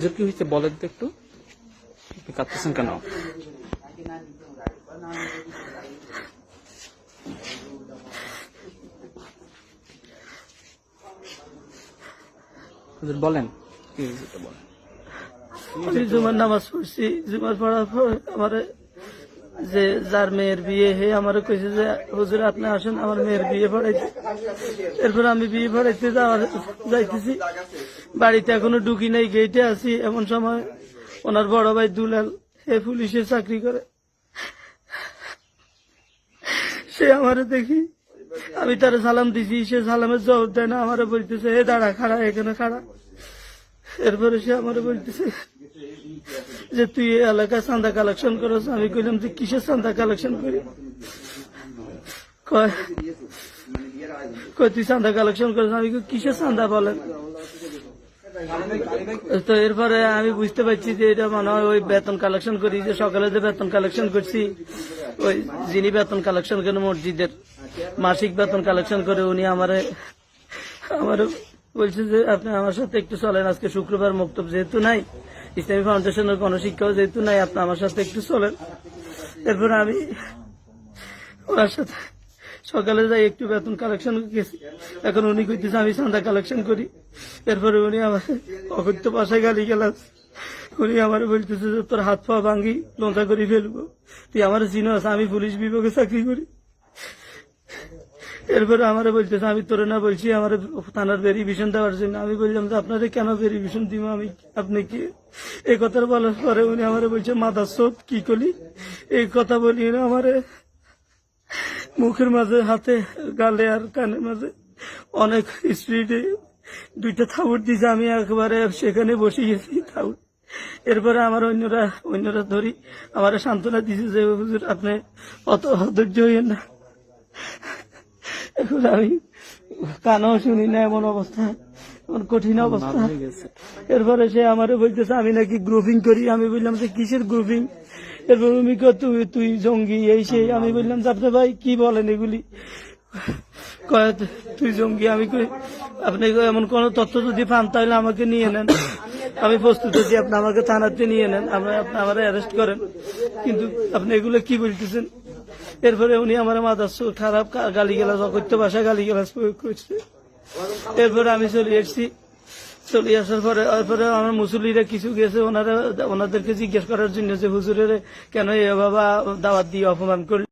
যে হয়েছে বলেন তো একটু? কাঁদতেছেন কেন? বলেন, কি বলেন। জুমার নামাজ পড়ছি, জুমার পড়ার পর আমার যে যার মেয়ের বিয়ে হে আমার কইছে যে, হুজুর, আপনি আসেন, আমার মেয়ের বিয়ে পড়াইতে। এরপর আমি বিয়ে পড়াইতে যাওয়ার, যাইতেছি। বাড়িতে এখনও ঢুকি নাই গেটে আছি। এমন সময় ওনার বড় ভাই দুলাল হে পুলিশে চাকরি করে। সে আমারে দেখি, আমি তার সালাম দিছি, সে সালামের জবাব দেয় না, আমারে বলতেছে হে দাঁড়া, খাড়া, এখানে খাড়া। এরপরে সে আমারে বলতেছে যে, তুই এই এলাকায় চান্দা কালেকশন করছ আমি কইলাম যে কিসের চান্দা কালেকশন করি? কয় তুই চান্দা কালেকশন করিস? আমি কিসের চান্দা বলেন? তো এরপরে আমি বুঝতে পারছি যে, এটা মনে হয় ওই বেতন কালেকশন করি, যে সকালে যে বেতন কালেকশন করছি, ওই যিনি বেতন কালেকশন করেন মসজিদের মাসিক বেতন কালেকশন করে, উনি আমারে, আমার বলছে যে, আপনি আমার সাথে একটু চলেন, আজকে শুক্রবার মক্তব যেহেতু নাই, ইসলামী ফাউন্ডেশনের গণশিক্ষাও যেহেতু নাই, আপনি আমার সাথে একটু চলেন। এরপর আমি ওনার সাথে সকালে যাই, একটু বেতন কালেকশন গেছি। এখন উনি কইতেছে, আমি চান্দা কালেকশন করি। এরপরে উনি আমার অকথ্য ভাষায় গালি গেলাস উনি আমার বলতেছে যে, তোর হাত পা ভাঙ্গি, লঙ্কা করে ফেলব। তুই আমার চিনো আছে, আমি পুলিশ বিভাগে চাকরি করি। এরপরে আমার বলতেছে, আমি তোরে না বলছি, আমার থানার ভেরিফিকেশন দেওয়ার জন্য। আমি বললাম যে, আপনারে কেন ভেরিফিকেশন দিব আমি? আপনি কি এই কথা বলার পরে উনি আমার বলছে, মাদার সোপ, কি করি এই কথা বলি আমারে মুখের মাঝে, হাতে, গালে আর কানের মাঝে অনেক স্পিডে দুইটা থাবুর দিছে। আমি একবারে সেখানে বসে গেছি থাবুর এরপরে আমার অন্যরা অন্যরা ধরি, আমার সান্ত্বনা দিছে যে, হুজুর, আপনি অত ধৈর্য হইয়েন না। এখন আমি কানও শুনি না এমন অবস্থা এমন কঠিন অবস্থা। হয়ে গেছে। এরপরে সে আমারে বলতেছে আমি নাকি গ্রুপিং করি? আমি বললাম যে কিসের গ্রুপিং এরপর কয়, তুই তুই জঙ্গি এই সেই আমি বললাম যে আপনি ভাই কি বলেন এগুলি? কয় তুই জঙ্গি আমি কই আপনি এমন কোন তথ্য যদি পান তাহলে আমাকে নিয়ে নেন। আমি প্রস্তুত আছি আপনি আমাকে থানাতে নিয়ে নেন আপনি আমার অ্যারেস্ট করেন। কিন্তু আপনি এগুলো কি বলতেছেন? এরপরে উনি আমার মাথা খারাপ গালি গেলাস অকৈত্য ভাষা গালি গেলাস প্রয়োগ করছে। এরপরে আমি চলে এসেছি চলে আসার পরে এরপরে আমার মুসল্লিরা কিছু গেছে, ওনারা ওনাদেরকে জিজ্ঞেস করার জন্য যে, হুজুরের কেন এ বাবা দাওয়াত দিয়ে অপমান করল?